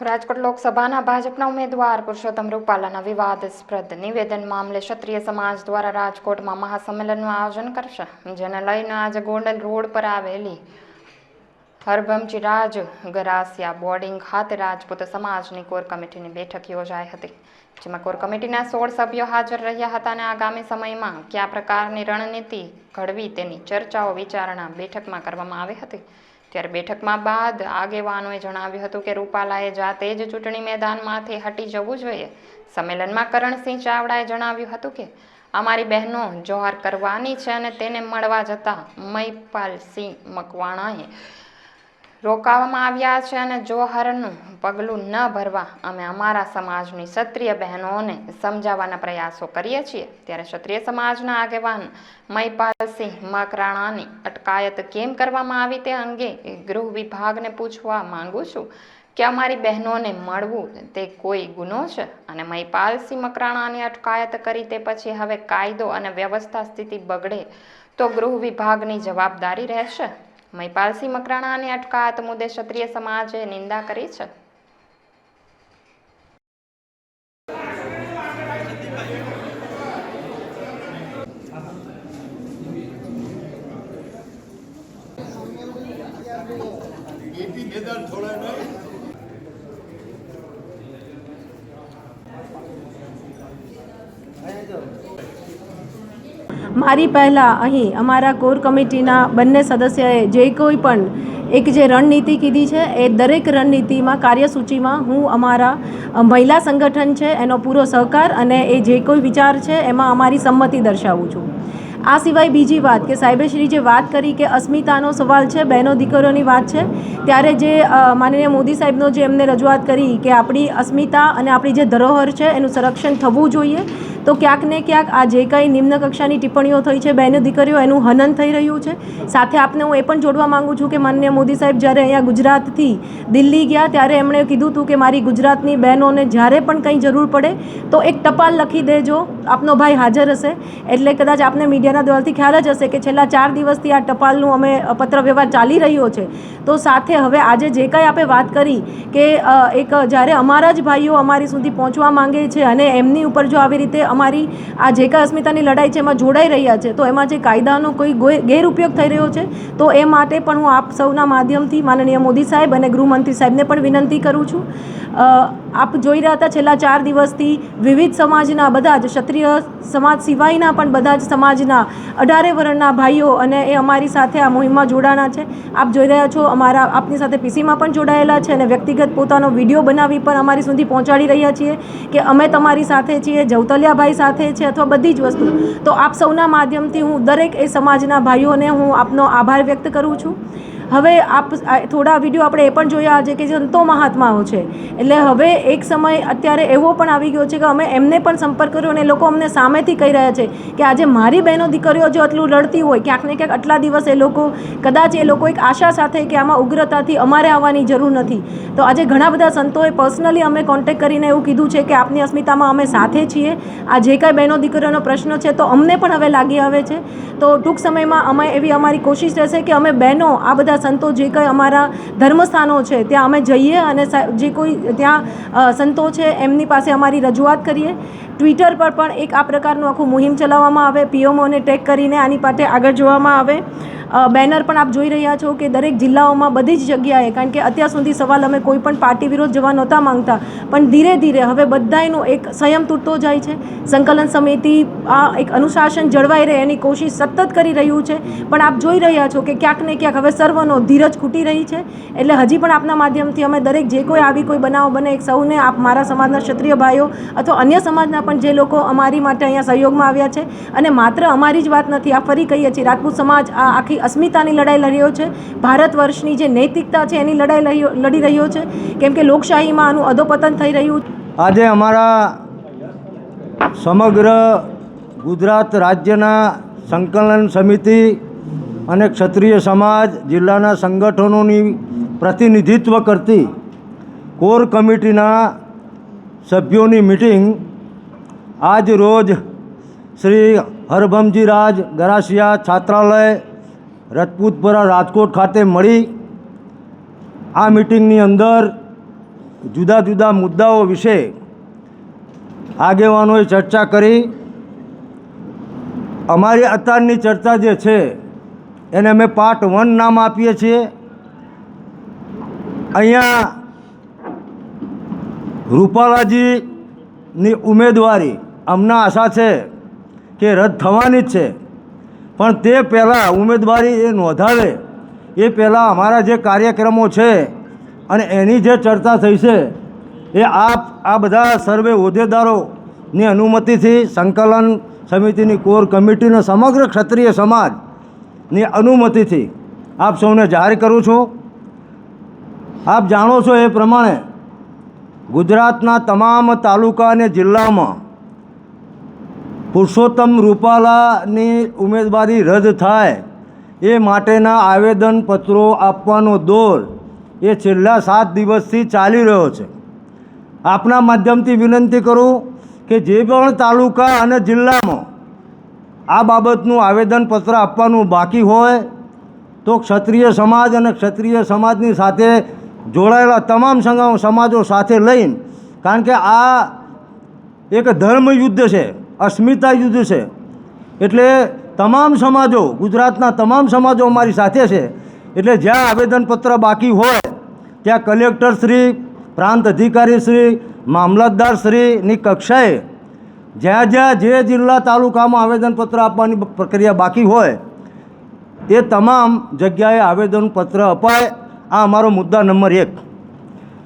રાજકોટ લોકસભાના ભાજપના ઉમેદવાર પુરુષોત્તમ રૂપાલાના વિવાદસ્પદ નિવેદન મામલે ક્ષત્રિય સમાજ દ્વારા રાજકોટમાં મહાસંમેલનનું આયોજન કરશે. જેને લઈને આજે ગોંડલ રોડ પર આવેલી હરભમજી રાજ ગરાસિયા બોર્ડિંગ ખાતે રાજપૂત સમાજની કોર કમિટીની બેઠક યોજાઈ હતી, જેમાં કોર કમિટીના સોળ સભ્યો હાજર રહ્યા હતા અને આગામી સમયમાં કયા પ્રકારની રણનીતિ ઘડવી તેની ચર્ચાઓ વિચારણા બેઠકમાં કરવામાં આવી હતી. ત્યારે બેઠકમાં બાદ આગેવાનોએ જણાવ્યું હતું કે રૂપાલાએ જાતે જ ચૂંટણી મેદાનમાંથી હટી જવું જોઈએ. સંમેલનમાં કરણસિંહ ચાવડાએ જણાવ્યું હતું કે, અમારી બહેનો જોહાર કરવાની છે અને તેને મળવા જતા મહિપાલસિંહ મકવાણાએ રોકાવામાં આવ્યા છે અને જોહરનું પગલું ન ભરવા અમે અમારા સમાજની ક્ષત્રિય બહેનોને સમજાવવાના પ્રયાસો કરીએ છીએ. ત્યારે ક્ષત્રિય સમાજના આગેવાન મહિપાલસિંહ મકરાણાની અટકાયત કેમ કરવામાં આવી તે અંગે ગૃહ વિભાગને પૂછવા માંગુ છું. કે અમારી બહેનોને મળવું તે કોઈ ગુનો છે? અને મહિપાલસિંહ મકરાણાની અટકાયત કરી તે પછી હવે કાયદો અને વ્યવસ્થા સ્થિતિ બગડે તો ગૃહ વિભાગની જવાબદારી રહેશે? મહિપાલસિંહ મકરાણાની અટકાયત મુદ્દે ક્ષત્રિય સમાજે નિંદા કરી છે. એપી મેદાન થોડા નહીં. મારી પહેલાં અહીં અમારા કોર કમિટીના બંને સદસ્યએ જે કોઈ પણ એક જે રણનીતિ કીધી છે, એ દરેક રણનીતિમાં, કાર્યસૂચિમાં હું અમારા મહિલા સંગઠન છે, એનો પૂરો સહકાર અને એ જે કોઈ વિચાર છે, એમાં અમારી સંમતિ દર્શાવું છું. આ સિવાય બીજી વાત કે સાહેબે શ્રી જે વાત કરી કે અસ્મિતાનો સવાલ છે, બહેનો દીકરીઓની વાત છે, ત્યારે જે માનનીય મોદી સાહેબનો જે એમને રજૂઆત કરી કે આપણી અસ્મિતા અને આપણી જે ધરોહર છે, એનું સંરક્ષણ થવું જોઈએ તો ક્યાંક ને ક્યાંક આ જે કંઈ નિમ્ન કક્ષાની ટિપ્પણીઓ થઈ છે, બહેનો દીકરીઓ, એનું હનન થઈ રહ્યું છે. સાથે આપને હું એ પણ જોડવા માંગુ છું કે માનનીય મોદી સાહેબ જ્યારે અહીંયા ગુજરાતથી દિલ્હી ગયા, ત્યારે એમણે કીધું હતું કે મારી ગુજરાતની બહેનોને જ્યારે પણ કંઈ જરૂર પડે, તો એક ટપાલ લખી દેજો. આપનો ભાઈ હાજર હશે. એટલે કદાચ આપને મીડિયાના દ્વારાથી ખ્યાલ જ હશે કે છેલ્લા ચાર દિવસથી આ ટપાલનું અમે પત્ર વ્યવહાર ચાલી રહ્યો છે. તો સાથે હવે આજે જે કાંઈ આપણે વાત કરી કે એક, જ્યારે અમારા જ ભાઈઓ અમારી સુધી પહોંચવા માંગે છે અને એમની ઉપર જો આવી રીતે અમારી આ જે કાંઈ અસ્મિતાની લડાઈ છે એમાં જોડાઈ રહ્યા છે, તો એમાં જે કાયદાનો કોઈ ગેરઉપયોગ થઈ રહ્યો છે, તો એ માટે પણ હું આપ સૌના માધ્યમથી માનનીય મોદી સાહેબ અને ગૃહમંત્રી સાહેબને પણ વિનંતી કરું છું. આપ જોઈ રહ્યા હતા છેલ્લા ચાર દિવસથી વિવિધ સમાજના બધા જ ક્ષત્રિય સમાજ સિવાયના પણ બધા જ સમાજના અઢારે વર્ણના ભાઈઓ અને એ અમારી સાથે આ મુહિમમાં જોડાણા છે. આપ જોઈ રહ્યા છો, અમારા આપની સાથે પીસીમાં પણ જોડાયેલા છે અને વ્યક્તિગત પોતાનો વીડિયો બનાવી પણ અમારી સુધી પહોંચાડી રહ્યા છીએ કે અમે તમારી સાથે છીએ જવતલિયાભાઈ સાથે છે અથવા બધી જ વસ્તુ. તો આપ સૌના માધ્યમથી હું દરેક એ સમાજના ભાઈઓને હું આપનો આભાર વ્યક્ત કરું છું. હવે આપ થોડા વીડિયો આપણે એ પણ જોયા છે કે સંતો મહાત્માઓ છે. એટલે હવે એક સમય અત્યારે એવો પણ આવી ગયો છે કે અમે એમને પણ સંપર્ક કર્યો અને એ લોકો અમને સામેથી કહી રહ્યા છે કે આજે મારી બહેનો દીકરીઓ જો આટલું લડતી હોય, ક્યાંક ને ક્યાંક આટલા દિવસ એ લોકો કદાચ એ લોકો એક આશા સાથે કે આમાં ઉગ્રતાથી અમારે આવવાની જરૂર નથી. તો આજે ઘણા બધા સંતોએ પર્સનલી અમે કોન્ટેક કરીને એવું કીધું છે કે આપની અસ્મિતામાં અમે સાથે છીએ. આ જે કાંઈ બહેનો દીકરીઓનો પ્રશ્ન છે તો અમને પણ હવે લાગી આવે છે. તો ટૂંક સમયમાં અમે એવી અમારી કોશિશ રહેશે કે અમે બહેનો આ બધા સંતો જે કંઈ અમારા ધર્મસ્થાનો છે, ત્યાં અમે જઈએ અને જે કોઈ ત્યાં સંતો છે, એમની પાસે અમારી રજૂઆત કરીએ. ટ્વિટર પર પણ એક આ પ્રકારનું આખું મુહિમ ચલાવવામાં આવે, પીએમઓને ટેગ કરીને આની પાસે આગળ જોવામાં આવે. બેનર પણ આપ જોઈ રહ્યા છો કે દરેક જિલ્લાઓમાં બધી જ જગ્યાએ, કારણ કે અત્યાર સુધી સવાલ અમે કોઈ પણ પાર્ટી વિરોધ જવા નહોતા માંગતા, પણ ધીરે ધીરે હવે બધાયનો એક સંયમ તૂટતો જાય છે. સંકલન સમિતિ આ એક અનુશાસન જળવાઈ રહે એની કોશિશ સતત કરી રહ્યું છે. પણ આપ જોઈ રહ્યા છો કે ક્યાંક ને ક્યાંક હવે સર્વનો ધીરજ ખૂટી રહી છે. એટલે હજી પણ આપના માધ્યમથી અમે દરેક જે કોઈ આવી કોઈ બનાવ બને સૌને આપ મારા સમાજના ક્ષત્રિય ભાઈઓ અથવા અન્ય સમાજના પણ જે લોકો અમારી માટે અહીંયા સહયોગમાં આવ્યા છે. અને માત્ર અમારી જ વાત નથી આ ફરી કહીએ છીએ, રાજપૂત સમાજ આ આખી અસ્મિતાની લડાઈ લડી રહ્યો છે. ભારત વર્ષની જે નૈતિકતા છે એની લડાઈ લડી લડી રહ્યો છે. કેમ કે લોકશાહીમાં આનું અધોપતન થઈ રહ્યું આજે અમારા સમગ્ર ગુજરાત રાજ્યના સંકલન સમિતિ અને ક્ષત્રિય સમાજ, જિલ્લાના સંગઠનોની પ્રતિનિધિત્વ કરતી કોર કમિટીના સભ્યોની મિટિંગ આજ રોજ શ્રી હરભમજી રાજ ગરાસિયા છાત્રાલય રજપૂતપુરા રાજકોટ ખાતે મળી આ મિટિંગની અંદર જુદા જુદા મુદ્દાઓ વિશે આગેવાનોએ ચર્ચા કરી. અમારી અત્યારની ચર્ચા જે છે, એને અમે પાર્ટ વન નામ આપીએ છીએ. અહીંયા રૂપાલાજીની ઉમેદવારી અમને આશા છે કે રદ થવાની જ છે. પણ તે પહેલાં ઉમેદવારી એ નોંધાવે. એ પહેલાં અમારા જે કાર્યક્રમો છે અને એની જે ચર્ચા થઈ છે, એ આ આ બધા સર્વે હોદ્દેદારોની અનુમતિથી સંકલન સમિતિની કોર કમિટીનો સમગ્ર ક્ષત્રિય સમાજની અનુમતિથી આપ સૌને જાહેર કરું છું. આપ જાણો છો એ પ્રમાણે ગુજરાતના તમામ તાલુકા અને જિલ્લામાં પુરુષોત્તમ રૂપાલાની ઉમેદવારી રદ થાય એ માટેના આવેદનપત્રો આપવાનો દોર એ છેલ્લા સાત દિવસથી ચાલી રહ્યો છે. આપના માધ્યમથી વિનંતી કરું કે જે પણ તાલુકા અને જિલ્લામાં આ બાબતનું આવેદનપત્ર આપવાનું બાકી હોય તો ક્ષત્રિય સમાજ અને ક્ષત્રિય સમાજની સાથે જોડાયેલા તમામ સમાજો સાથે લઈને, કારણ કે આ એક ધર્મ યુદ્ધ છે. અસ્મિતા યુદ્ધ છે. એટલે તમામ સમાજો, ગુજરાતના તમામ સમાજો અમારી સાથે છે. એટલે જ્યાં આવેદનપત્ર બાકી હોય, ત્યાં કલેક્ટર શ્રી, પ્રાંત અધિકારી શ્રી, મામલતદાર શ્રીની કક્ષાએ જ્યાં જ્યાં જે જિલ્લા તાલુકામાં આવેદનપત્ર આપવાની પ્રક્રિયા બાકી હોય, એ તમામ જગ્યાએ આવેદનપત્ર અપાય. આ અમારો મુદ્દા નંબર એક.